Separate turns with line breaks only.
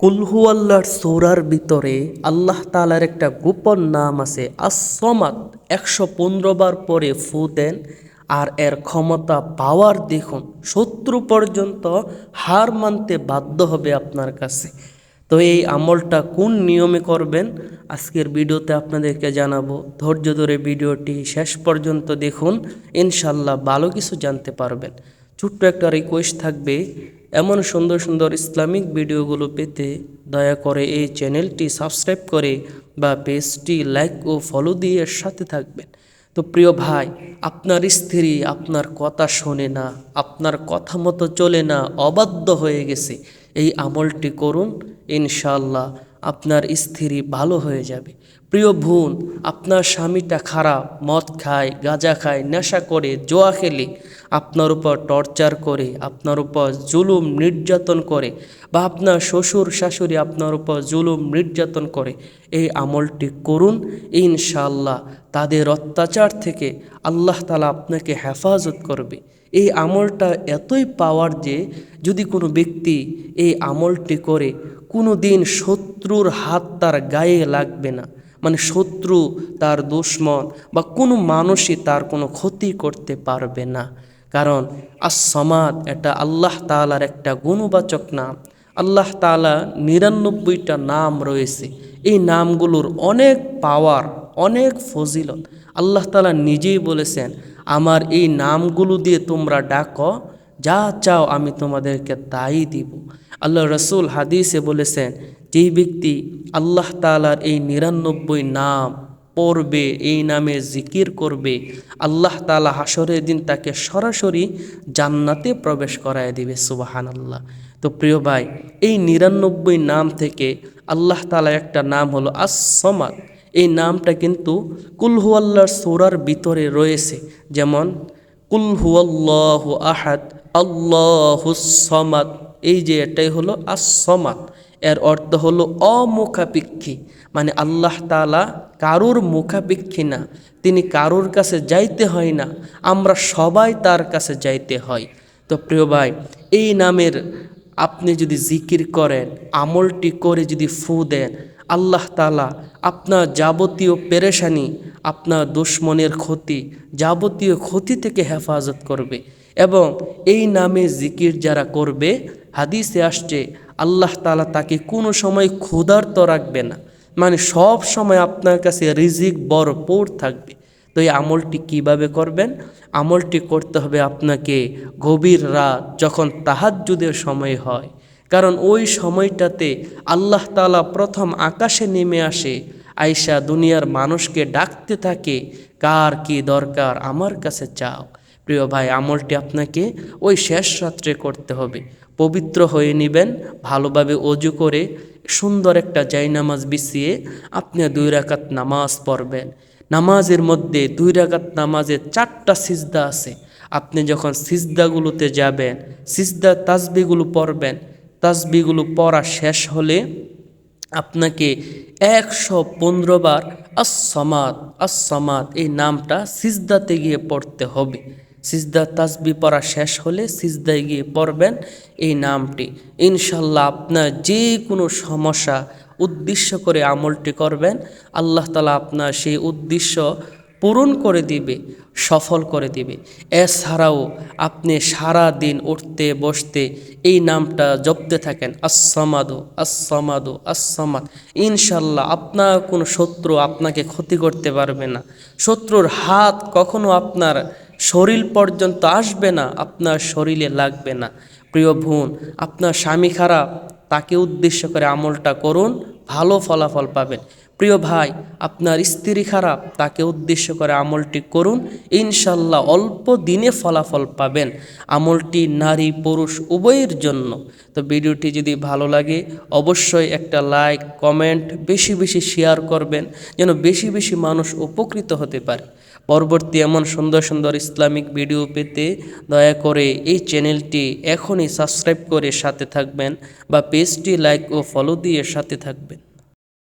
কুলহু আল্লাহর সৌরার ভিতরে আল্লাহ তালার একটা গোপন নাম আছে আসমাত একশো পনেরো বার পরে ফু দেন আর এর ক্ষমতা পাওয়ার দেখুন, শত্রু পর্যন্ত হার মানতে বাধ্য হবে আপনার কাছে। তো এই আমলটা কোন নিয়মে করবেন? আজকের ভিডিওতে আপনাদেরকে জানাব। ধৈর্য ধরে ভিডিওটি শেষ পর্যন্ত দেখুন ইনশাল্লাহ ভালো কিছু জানতে পারবেন। ছোট্ট একটা রিকোয়েস্ট থাকবে এমন সুন্দর সুন্দর ইসলামিক ভিডিওগুলো পেতে দয়া করে এই চ্যানেলটি সাবস্ক্রাইব করে বা পেজটি লাইক ও ফলো দিয়ে সাথে থাকবেন। তো প্রিয় ভাই, আপনার স্ত্রী আপনার কথা শোনে না, আপনার কথা মতো চলে না, অবাধ্য হয়ে গেছে। এই আমলটি করুন ইনশাল্লাহ আপনার স্ত্রী ভালো হয়ে যাবে। প্রিয় বোন, আপনার স্বামীটা খারাপ, মদ খায়, গাঁজা খায়, নেশা করে, জোয়া খেলে, আপনার উপর টর্চার করে, আপনার উপর জুলুম নির্যাতন করে বা আপনার শ্বশুর শাশুড়ি আপনার উপর জুলুম নির্যাতন করে, এই আমলটি করুন ইনশাল্লাহ তাদের অত্যাচার থেকে আল্লাহ তালা আপনাকে হেফাজত করবে। এই আমলটা এতই পাওয়ার যে, যদি কোনো ব্যক্তি এই আমলটি করে, কোনো দিন শত্রুর হাত তার গায়ে লাগবে না। মানে শত্রু তার দুশ্মন বা কোনো মানুষই তার কোনো ক্ষতি করতে পারবে না। কারণ আসমাদ এটা আল্লাহ তালার একটা গুণবাচক নাম। আল্লাহ তালা নিরানব্বইটা নাম রয়েছে। এই নামগুলোর অনেক পাওয়ার, অনেক ফজিলত আল্লাহ তালা নিজেই বলেছেন, আমার এই নামগুলো দিয়ে তোমরা ডাকো, যা চাও আমি তোমাদেরকে তাই দিব। আল্লাহ রসুল হাদিসে বলেছেন যেই ব্যক্তি আল্লাহ তালার এই নিরানব্বই নাম পড়বে, এই নামে জিকির করবে, আল্লাহ তালা হাসরের দিন তাকে সরাসরি জান্নাতে প্রবেশ করায় দিবে সুবাহান আল্লাহ তো প্রিয় ভাই, এই নিরানব্বই নাম থেকে আল্লাহ তালা একটা নাম হলো আসমাদ এই নামটা কিন্তু কুলহু আল্লাহর সোরার ভিতরে রয়েছে, যেমন কুলহু আল্লাহ আহাদ আল্লাহুসমাদ এই যে এটাই হলো আসমাদ এর অর্থ হলো অমুখাপেক্ষী। মানে আল্লাহ তালা কারুর মুখাপেক্ষী না, তিনি কারুর কাছে যাইতে হয় না, আমরা সবাই তার কাছে যাইতে হয়। তো প্রিয় ভাই, এই নামের আপনি যদি জিকির করেন, আমলটি করে যদি ফু দেন, আল্লাহ তালা আপনার যাবতীয় পেরেশানি, আপনার দুশ্মনের ক্ষতি, যাবতীয় ক্ষতি থেকে হেফাজত করবে। এবং এই নামে জিকির যারা করবে, হাদিসে আসছে আল্লাহ তালা তাকে কোনো সময় ক্ষুধার্ত রাখবে না। মানে সব সময় আপনার কাছে রিজিক ভরপুর থাকবে। তো এই আমলটি কীভাবে করবেন? আমলটি করতে হবে আপনাকে গভীর রাত যখন তাহাজ্জুদের সময় হয়। কারণ ওই সময়টাতে আল্লাহ তালা প্রথম আকাশে নেমে আসে আয়সা দুনিয়ার মানুষকে ডাকতে থাকে, কার কি দরকার আমার কাছে চাও? প্রিয় ভাই, আমলটি আপনাকে ওই শেষ রাত্রে করতে হবে। পবিত্র হয়ে নেবেন, ভালোভাবে অজু করে সুন্দর একটা জাইনামাজ বিছিয়ে আপনি দুই রাকাত নামাজ পড়বেন। নামাজের মধ্যে দুই রাকাত নামাজের চারটা সিজদা আছে। আপনি যখন সিজদাগুলোতে যাবেন, সিজদা তাসবিগুলো পড়বেন তাসবিগুলো পড়া শেষ হলে আপনাকে একশো পনেরো বার আসমাদ আসমাদ এই নামটা সিজদাতে গিয়ে পড়তে হবে। সিজদা তাসবি পড়া শেষ হলে সিজদায় গিয়ে পড়বেন এই নামটি। ইনশাল্লাহ আপনার যে কোনো সমস্যা উদ্দেশ্য করে আমলটি করবেন, আল্লাহ তালা আপনার সেই উদ্দেশ্য পূরণ করে দিবে, সফল করে দিবে। এছাড়াও আপনি সারা দিন উঠতে, বসতে এই নামটা জপতে থাকেন, আসসামাদু আসসামাদু, আসসামাদ। ইনশাল্লাহ আপনার কোনো শত্রু আপনাকে ক্ষতি করতে পারবে না। শত্রুর হাত কখনো আপনার শরীর পর্যন্ত আসবে না, আপনার শরীরে লাগবে না। প্রিয় বোন, আপনার স্বামী খারাপ, তাকে উদ্দেশ্য করে আমলটা করুন, ভালো ফলাফল পাবেন। প্রিয় ভাই, আপনার স্ত্রী খারাপ, তাকে উদ্দেশ্য করে আমলটি করুন, ইনশাল্লাহ অল্প দিনে ফলাফল পাবেন। আমলটি নারী পুরুষ উভয়ের জন্য। তো ভিডিওটি যদি ভালো লাগে, অবশ্যই একটা লাইক, কমেন্ট, বেশি বেশি শেয়ার করবেন, যেন বেশি বেশি মানুষ উপকৃত হতে পারে। পরবর্তী এমন সুন্দর সুন্দর ইসলামিক ভিডিও পেতে দয়া করে এই চ্যানেলটি এখনই সাবস্ক্রাইব করে সাথে থাকবেন বা পেজটি লাইক ও ফলো দিয়ে সাথে থাকবেন।